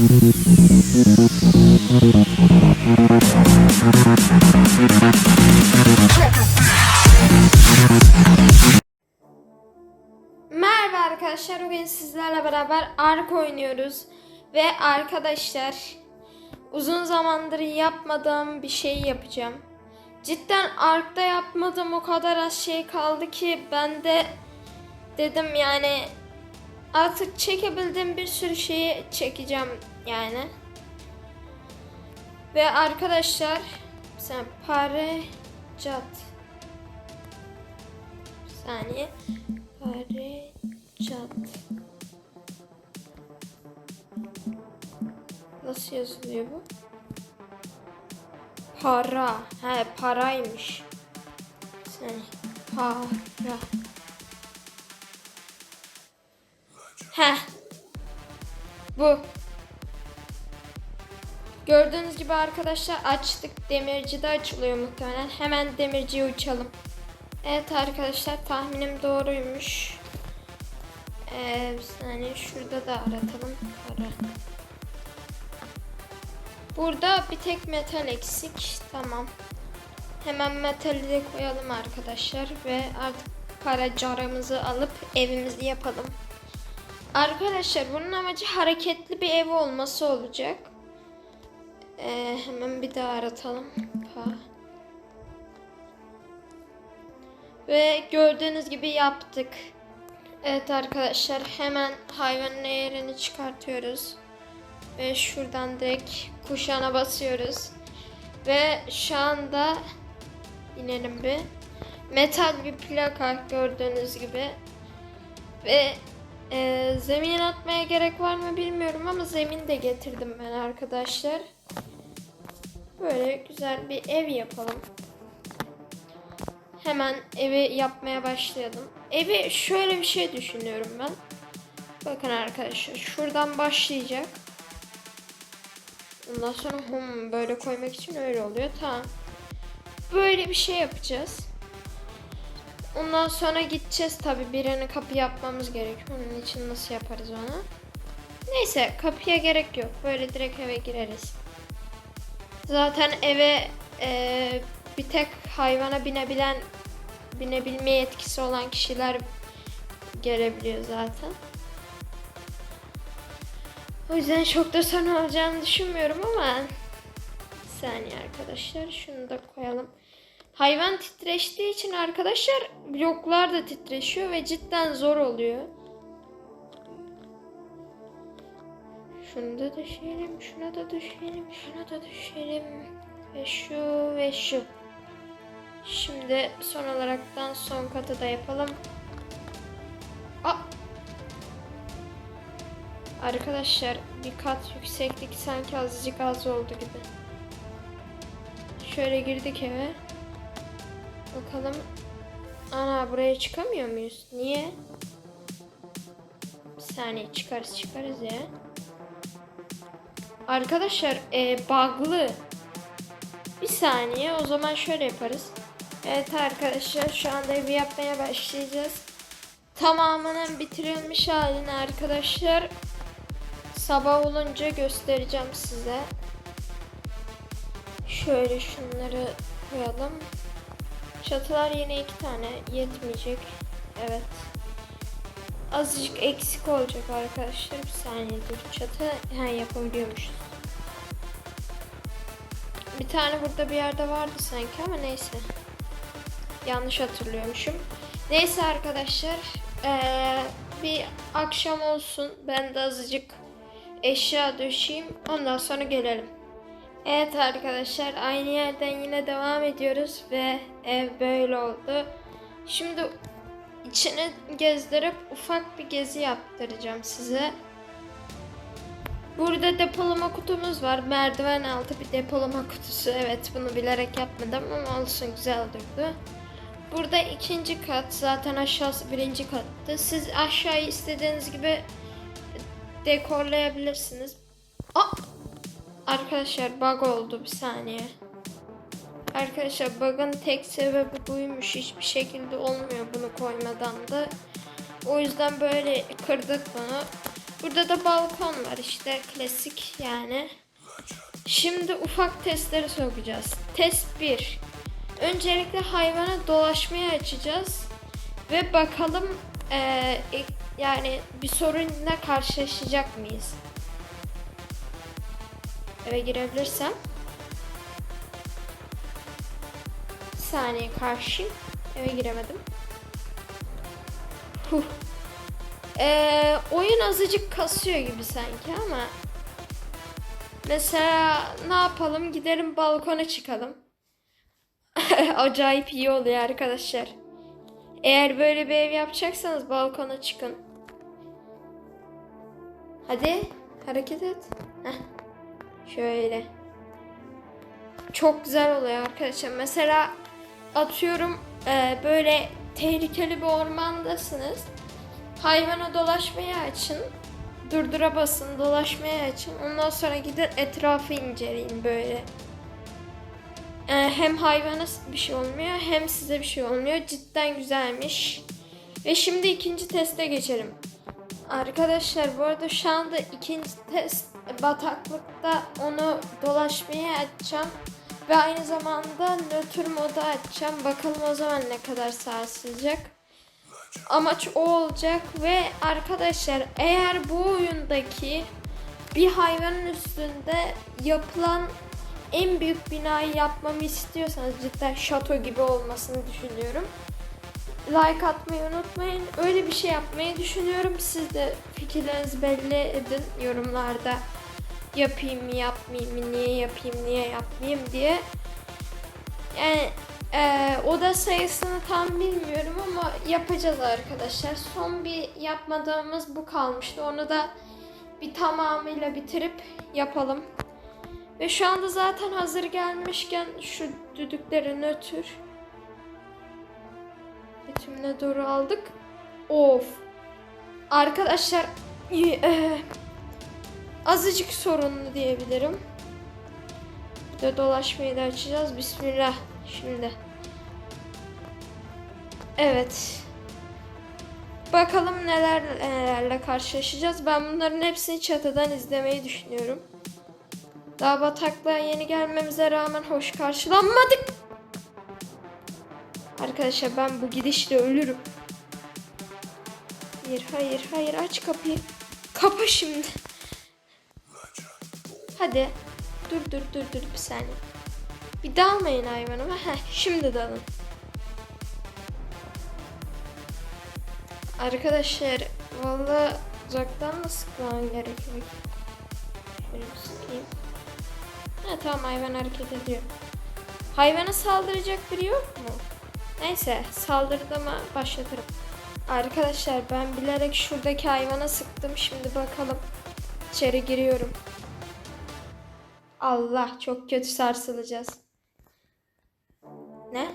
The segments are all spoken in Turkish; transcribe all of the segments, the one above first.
Merhaba arkadaşlar. Bugün sizlerle beraber Ark oynuyoruz. Ve arkadaşlar uzun zamandır yapmadığım bir şey yapacağım. Cidden Ark'ta yapmadığım o kadar az şey kaldı ki ben de dedim yani artık çekebildiğim bir sürü şeyi çekeceğim yani. Ve arkadaşlar sen pare cat bir saniye pare cat Nasıl yazılıyor bu? Para. He paraymış. Sen para. He. Bu. Gördüğünüz gibi arkadaşlar açtık. Demirci de açılıyor muhtemelen. Hemen demirciye uçalım. Evet arkadaşlar tahminim doğruymuş. Ee, bir saniye şurada da aratalım. Para. Burada bir tek metal eksik. Tamam. Hemen metali de koyalım arkadaşlar ve artık para caramızı alıp evimizi yapalım. Arkadaşlar bunun amacı hareketli bir ev olması olacak. Ee, hemen bir daha aratalım. Pa. Ve gördüğünüz gibi yaptık. Evet arkadaşlar hemen hayvanın yerini çıkartıyoruz. Ve şuradan direkt kuşağına basıyoruz. Ve şu anda inelim bir. Metal bir plaka gördüğünüz gibi. Ve e, zemin atmaya gerek var mı bilmiyorum ama zemin de getirdim ben arkadaşlar. Böyle güzel bir ev yapalım. Hemen evi yapmaya başlayalım. Evi şöyle bir şey düşünüyorum ben. Bakın arkadaşlar şuradan başlayacak. Ondan sonra hum böyle koymak için öyle oluyor. Tamam. Böyle bir şey yapacağız. Ondan sonra gideceğiz tabi birini kapı yapmamız gerekiyor. Onun için nasıl yaparız onu? Neyse kapıya gerek yok. Böyle direkt eve gireriz. Zaten eve e, bir tek hayvana binebilen binebilme yetkisi olan kişiler gelebiliyor zaten. O yüzden çok da sorun olacağını düşünmüyorum ama bir saniye arkadaşlar şunu da koyalım. Hayvan titreştiği için arkadaşlar bloklar da titreşiyor ve cidden zor oluyor. Şunu da düşelim, şuna da düşelim, şuna da düşelim. Ve şu ve şu. Şimdi son olaraktan son katı da yapalım. Aa! Arkadaşlar bir kat yükseklik sanki azıcık az oldu gibi. Şöyle girdik eve. Bakalım. Ana buraya çıkamıyor muyuz? Niye? Bir saniye çıkarız çıkarız ya. Arkadaşlar e, bug'lı. Bir saniye o zaman şöyle yaparız. Evet arkadaşlar şu anda evi yapmaya başlayacağız. Tamamının bitirilmiş halini arkadaşlar sabah olunca göstereceğim size. Şöyle şunları koyalım. Çatılar yine iki tane yetmeyecek. Evet. Azıcık eksik olacak arkadaşlar. Bir saniye dur. Çatı ha, yapabiliyormuşuz. Bir tane burada bir yerde vardı sanki ama neyse. Yanlış hatırlıyormuşum. Neyse arkadaşlar. Ee, bir akşam olsun. Ben de azıcık eşya döşeyim. Ondan sonra gelelim. Evet arkadaşlar aynı yerden yine devam ediyoruz ve ev böyle oldu. Şimdi içini gezdirip ufak bir gezi yaptıracağım size. Burada depolama kutumuz var. Merdiven altı bir depolama kutusu. Evet bunu bilerek yapmadım ama olsun güzel durdu. Burada ikinci kat. Zaten aşağısı birinci kattı. Siz aşağıyı istediğiniz gibi dekorlayabilirsiniz. Aa! Arkadaşlar bug oldu bir saniye. Arkadaşlar bug'ın tek sebebi buymuş. Hiçbir şekilde olmuyor bunu koymadan da. O yüzden böyle kırdık bunu. Burada da balkon var işte klasik yani. Şimdi ufak testleri sokacağız. Test 1. Öncelikle hayvana dolaşmaya açacağız. Ve bakalım eee, yani bir sorunla karşılaşacak mıyız? Eve girebilirsem. Bir saniye karşı. Eve giremedim. Ee, oyun azıcık kasıyor gibi sanki ama mesela ne yapalım gidelim balkona çıkalım. Acayip iyi oluyor arkadaşlar. Eğer böyle bir ev yapacaksanız balkona çıkın. Hadi hareket et. Heh. Şöyle. Çok güzel oluyor arkadaşlar. Mesela atıyorum e, böyle tehlikeli bir ormandasınız. Hayvana dolaşmaya açın. Durdura basın, dolaşmaya açın. Ondan sonra gidin etrafı inceleyin böyle. E, hem hayvana bir şey olmuyor hem size bir şey olmuyor. Cidden güzelmiş. Ve şimdi ikinci teste geçelim. Arkadaşlar bu arada şu anda ikinci test bataklıkta onu dolaşmaya açacağım. Ve aynı zamanda nötr moda açacağım. Bakalım o zaman ne kadar sarsılacak. Amaç o olacak ve arkadaşlar eğer bu oyundaki bir hayvanın üstünde yapılan en büyük binayı yapmamı istiyorsanız cidden şato gibi olmasını düşünüyorum. Like atmayı unutmayın. Öyle bir şey yapmayı düşünüyorum. Siz de fikirlerinizi belli edin yorumlarda. Yapayım mı yapmayayım mı, niye yapayım, niye yapmayayım diye. Yani e, oda sayısını tam bilmiyorum ama yapacağız arkadaşlar. Son bir yapmadığımız bu kalmıştı. Onu da bir tamamıyla bitirip yapalım. Ve şu anda zaten hazır gelmişken şu düdükleri nötr bitimine doğru aldık. Of. Arkadaşlar e, azıcık sorunlu diyebilirim. Bir de dolaşmayı da açacağız. Bismillah. Şimdi. Evet. Bakalım neler nelerle karşılaşacağız. Ben bunların hepsini çatıdan izlemeyi düşünüyorum. Daha bataklığa yeni gelmemize rağmen hoş karşılanmadık. Arkadaşlar ben bu gidişle ölürüm. Hayır hayır hayır aç kapıyı. Kapa şimdi. Hadi. Dur dur dur dur bir saniye. Bir dalmayın hayvanıma. Heh şimdi dalın. Arkadaşlar valla uzaktan mı sıkmam gerekiyor? Şöyle bir sıkayım. Ha tamam hayvan hareket ediyor. Hayvana saldıracak biri yok mu? Neyse saldırdığıma başlatırım. Arkadaşlar ben bilerek şuradaki hayvana sıktım. Şimdi bakalım. İçeri giriyorum. Allah çok kötü sarsılacağız. Ne?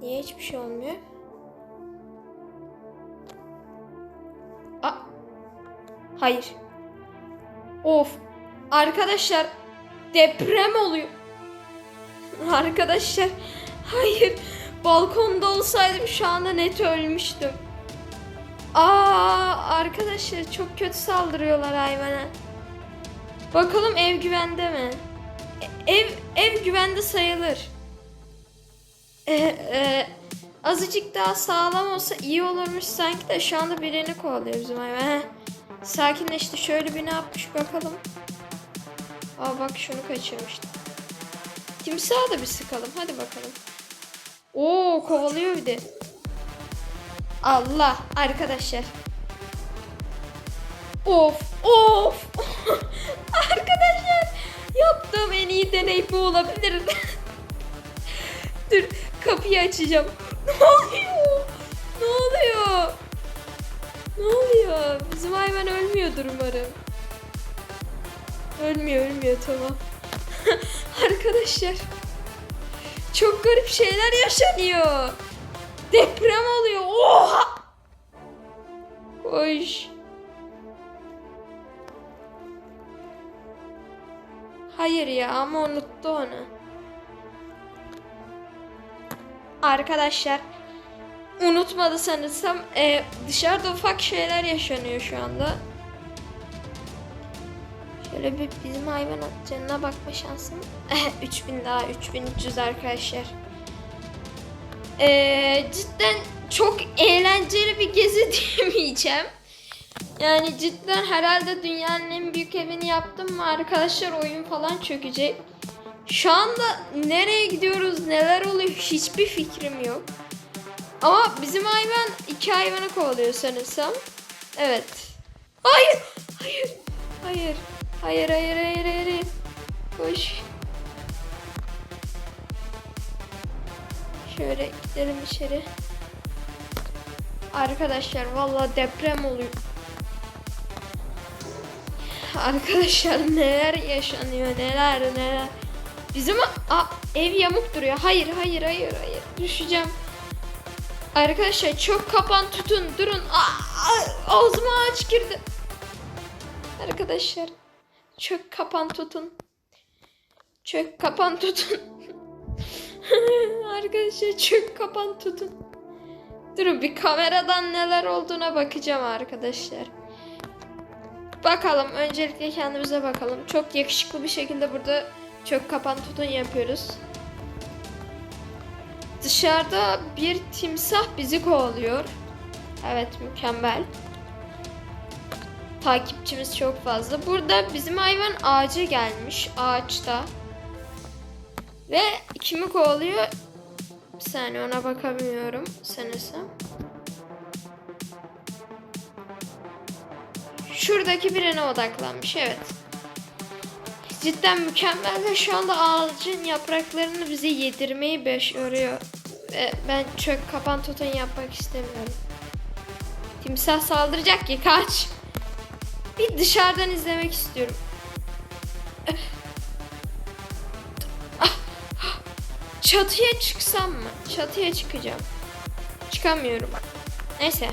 Niye hiçbir şey olmuyor? Aa. Hayır. Of. Arkadaşlar deprem oluyor. Arkadaşlar hayır. Balkonda olsaydım şu anda net ölmüştüm. Aa arkadaşlar çok kötü saldırıyorlar hayvana. Bakalım ev güvende mi? Ev ev güvende sayılır. Ee, e, azıcık daha sağlam olsa iyi olurmuş sanki de şu anda birini kovalıyor bizim hayvan. Sakinleşti. Şöyle bir ne yapmış bakalım. Aa bak şunu kaçırmıştım. Timsaha da bir sıkalım. Hadi bakalım. Oo kovalıyor bir de. Allah arkadaşlar. Of of. arkadaşlar yaptığım en iyi deney bu olabilir. Dur kapıyı açacağım. Ne oluyor? Ne oluyor? Ne oluyor? Bizim hayvan ölmüyordur umarım. Ölmüyor ölmüyor tamam. Arkadaşlar. Çok garip şeyler yaşanıyor. Deprem oluyor. Oha! Koş. Hayır ya ama unuttu onu. Arkadaşlar unutmadı sanırsam. Ee, dışarıda ufak şeyler yaşanıyor şu anda. Şöyle bir bizim hayvan canına bakma şansım. 3000 daha 3300 arkadaşlar. Ee, cidden çok eğlenceli bir gezi diyemeyeceğim. Yani cidden herhalde dünyanın en büyük evini yaptım mı arkadaşlar oyun falan çökecek. Şu anda nereye gidiyoruz neler oluyor hiçbir fikrim yok. Ama bizim hayvan iki hayvanı kovalıyor sanırsam. Evet. Hayır. Hayır. Hayır. Hayır hayır hayır hayır. Koş. Şöyle gidelim içeri. Arkadaşlar vallahi deprem oluyor. Arkadaşlar neler yaşanıyor neler neler. Bizim a, ev yamuk duruyor. Hayır hayır hayır hayır. Düşeceğim. Arkadaşlar çok kapan tutun durun. Aa, ağzıma ağaç girdi. Arkadaşlar çok kapan tutun. Çök kapan tutun. Arkadaşlar çök kapan tutun. Durun bir kameradan neler olduğuna bakacağım arkadaşlar. Bakalım öncelikle kendimize bakalım. Çok yakışıklı bir şekilde burada çök kapan tutun yapıyoruz. Dışarıda bir timsah bizi kovalıyor. Evet mükemmel. Takipçimiz çok fazla. Burada bizim hayvan ağaca gelmiş. Ağaçta. Ve kimi kovalıyor? Bir saniye ona bakamıyorum sanırsam. Şuradaki birine odaklanmış evet. Cidden mükemmel ve şu anda ağacın yapraklarını bize yedirmeyi başarıyor. Ve ben çök kapan tutun yapmak istemiyorum. Timsah saldıracak ki kaç. Bir dışarıdan izlemek istiyorum. Çatıya çıksam mı? Çatıya çıkacağım. Çıkamıyorum. Neyse.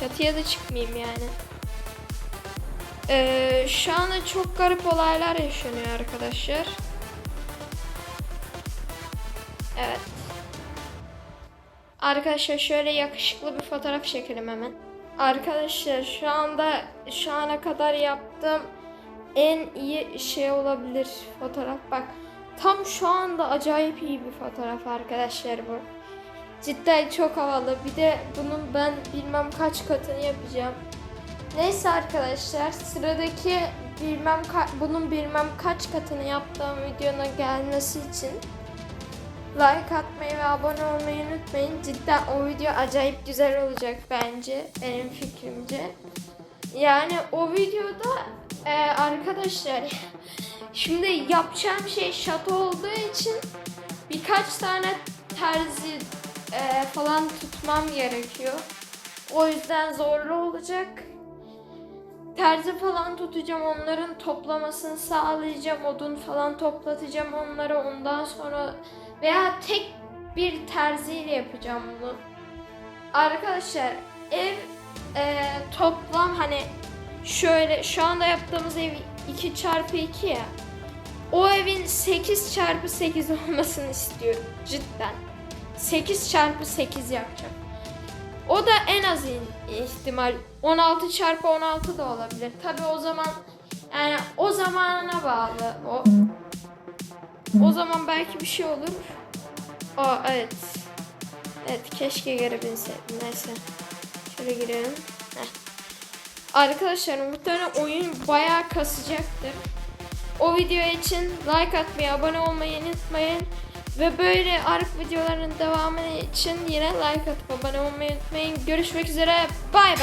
Çatıya da çıkmayayım yani. Ee, şu anda çok garip olaylar yaşanıyor arkadaşlar. Evet. Arkadaşlar şöyle yakışıklı bir fotoğraf çekelim hemen. Arkadaşlar şu anda şu ana kadar yaptığım en iyi şey olabilir fotoğraf. Bak tam şu anda acayip iyi bir fotoğraf arkadaşlar bu. Cidden çok havalı. Bir de bunun ben bilmem kaç katını yapacağım. Neyse arkadaşlar sıradaki bilmem bunun bilmem kaç katını yaptığım videonun gelmesi için like atmayı ve abone olmayı unutmayın. Cidden o video acayip güzel olacak bence benim fikrimce. Yani o videoda e, arkadaşlar şimdi yapacağım şey şato olduğu için birkaç tane terzi e, falan tutmam gerekiyor. O yüzden zorlu olacak. Terzi falan tutacağım onların toplamasını sağlayacağım odun falan toplatacağım onları ondan sonra veya tek bir terziyle yapacağım bunu. Arkadaşlar ev e, toplam hani şöyle şu anda yaptığımız ev 2 çarpı 2 ya. O evin 8 çarpı 8 olmasını istiyorum cidden. 8 çarpı 8 yapacağım. O da en az ihtimal 16 çarpı 16 da olabilir. Tabi o zaman yani o zamanına bağlı. O o zaman belki bir şey olur. Aa evet. Evet keşke geri binseydim. Neyse. Şöyle girelim. Heh. Arkadaşlar muhtemelen oyun bayağı kasacaktır. O video için like atmayı, abone olmayı unutmayın. Ve böyle Ark videolarının devamı için yine like atıp abone olmayı unutmayın. Görüşmek üzere. Bay bay.